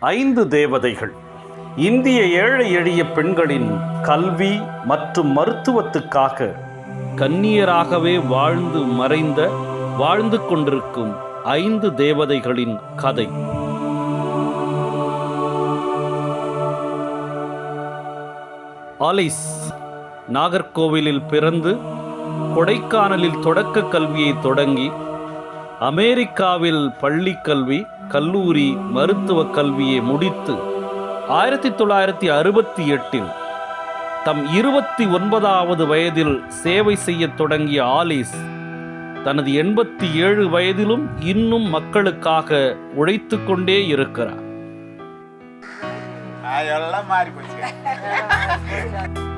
ஐந்து தேவதைகள். இந்திய ஏழை எளிய பெண்களின் கல்வி மற்றும் மருத்துவத்துக்காக கன்னியராகவே வாழ்ந்து மறைந்த வாழ்ந்து கொண்டிருக்கும் ஐந்து தேவதைகளின் கதை. ஆலிஸ் நாகர்கோவிலில் பிறந்து கொடைக்கானலில் தொடக்க கல்வியை தொடங்கி அமெரிக்காவில் பள்ளி கல்வி கல்லூரி மருத்துவக் கல்வியை முடித்து ஆயிரத்தி தொள்ளாயிரத்தி அறுபத்தி எட்டில் தம் இருபத்தி ஒன்பதாவது வயதில் சேவை செய்யத் தொடங்கிய ஆலிஸ் தனது எண்பத்தி ஏழு வயதிலும் இன்னும் மக்களுக்காக உழைத்து கொண்டே இருக்கிறார். அதெல்லாம் மாறி போச்சு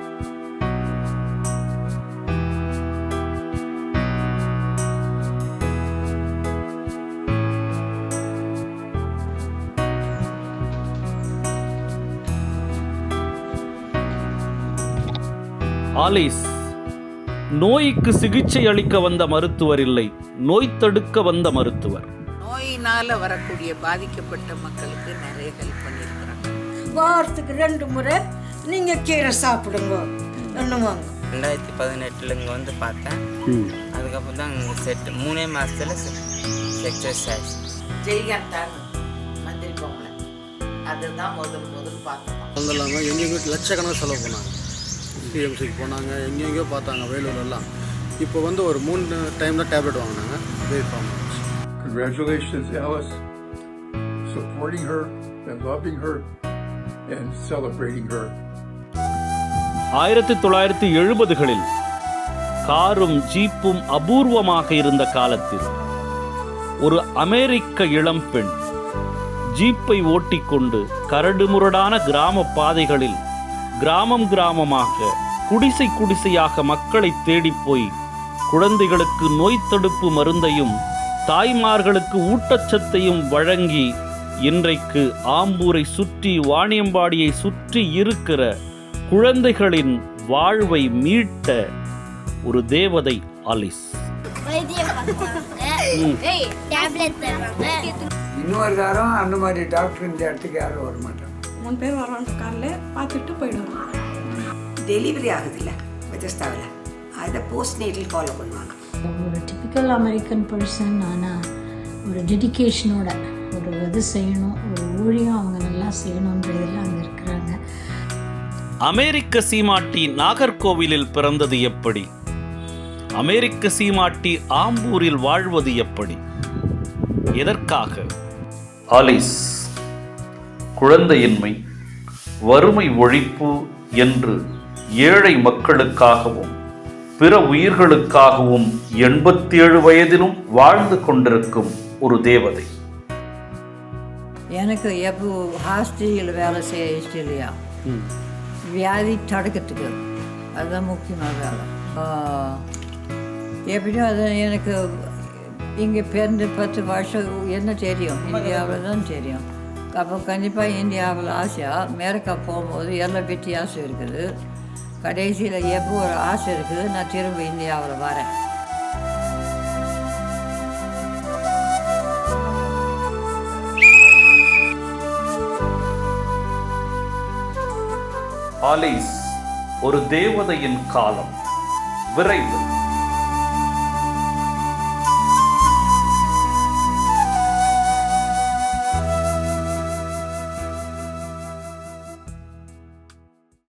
ஆலிஸ் நோய்க்கு சிகிச்சை அளிக்க வந்த மருத்துவர் இல்லை நோய் தடுக்க வந்த மருத்துவர். நோயினால வரக்கூடிய பாதிக்கப்பட்ட மக்களுக்கு நிறைய ஹெல்ப் பண்ணியிருக்கிறாங்க. வாரத்துக்கு ரெண்டு முறை நீங்கள் கீரை சாப்பிடுங்க என்னவாங்க ரெண்டாயிரத்தி பதினெட்டில் இங்கே வந்து பார்த்தேன். அதுக்கப்புறம் தான் இங்கே செட் மூணே ஆயிடுச்சு ஜெய்கண்டான் மந்திரி பொம்பளை அதுதான் முதல் முதல் பார்த்தோம் அவங்க இல்லாமல் எங்கெங்கோ லட்சக்கணக்காக செலவு பண்ணாங்க. சிஎம்சிக்கு போனாங்க எங்கெங்கேயோ பார்த்தாங்க வேலூர்லாம் இப்போ வந்து ஒரு மூணு டைம் தான் டேப்லெட் வாங்கினாங்க wait form Congratulations, Alice. Supporting her and loving her and celebrating her. ஆயிரத்தி தொள்ளாயிரத்தி எழுபதுகளில் காரும் ஜீப்பும் அபூர்வமாக இருந்த காலத்தில் ஒரு அமெரிக்க இளம்பெண் ஜீப்பை ஓட்டிக்கொண்டு கரடுமுரடான கிராம பாதைகளில் கிராமம் கிராமமாக குடிசை குடிசையாக மக்களை தேடிப் போய் குழந்தைகளுக்கு நோய் தடுப்பு மருந்தையும் தாய்மார்களுக்கு ஊட்டச்சத்தையும் வழங்கி இன்றைக்கு ஆம்பூரை சுற்றி வாணியம்பாடியை சுற்றி இருக்கிற குழந்தைகளின் வாழ்வை மீட்ட ஒரு தேவதை தருவாங்க. இன்னொரு அந்த மாதிரி டாக்டர் இந்த இடத்துக்கு யாரும் வர மாட்டாங்க. மூணு பேர் வரோன்ற காரில் பார்த்துட்டு போயிடுவோம். டெலிவரி ஆகுதுல்ல பெத்தஸ்தாவில் அதை போஸ்ட் நேட்டல் ஃபாலோ பண்ணுவாங்க. ஒரு டிபிக்கல் அமெரிக்கன் பர்சன் ஆனால் ஒரு டெடிகேஷனோட ஒரு இது செய்யணும் ஒரு ஊழியம் அவங்க நல்லா செய்யணுன்றதில் அங்கே இருக்கிறாங்க. அமெரிக்க சீமாட்டி நாகர்கோவிலில் பிறந்தது எப்படி? அமெரிக்க சீமாட்டி ஆம்பூரில் வாழ்வது எப்படி? எதற்காக? ஆலிஸ். குழந்தையின்மை வறுமை ஒழிப்பு என்று ஏழை மக்களுக்காகவும் பிற உயிர்களுக்காகவும் எண்பத்தேழு வயதிலும் வாழ்ந்து கொண்டிருக்கும் ஒரு தேவதை. எனக்கு எப்போ ஹாஸ்டலில் வேலை செய்ய இஷ்டம் இல்லையா? வியாதி தடுக்கிறதுக்கு அதுதான் முக்கியமான வேலை. எப்படியும் அது எனக்கு இங்கே பிறந்து பத்து வருஷம் என்ன தெரியும்? இந்தியாவில் தான் தெரியும். அப்போ கண்டிப்பாக இந்தியாவில் ஆசையாக அமெரிக்கா போகும்போது எல்லாம் வித்தியாசம் இருக்குது. கடைசியில் எப்போ ஒரு ஆசை இருக்குது நான் திரும்ப இந்தியாவில் வரேன். ஆலிஸ் ஒரு தேவதையின் காலம். விரைவில்.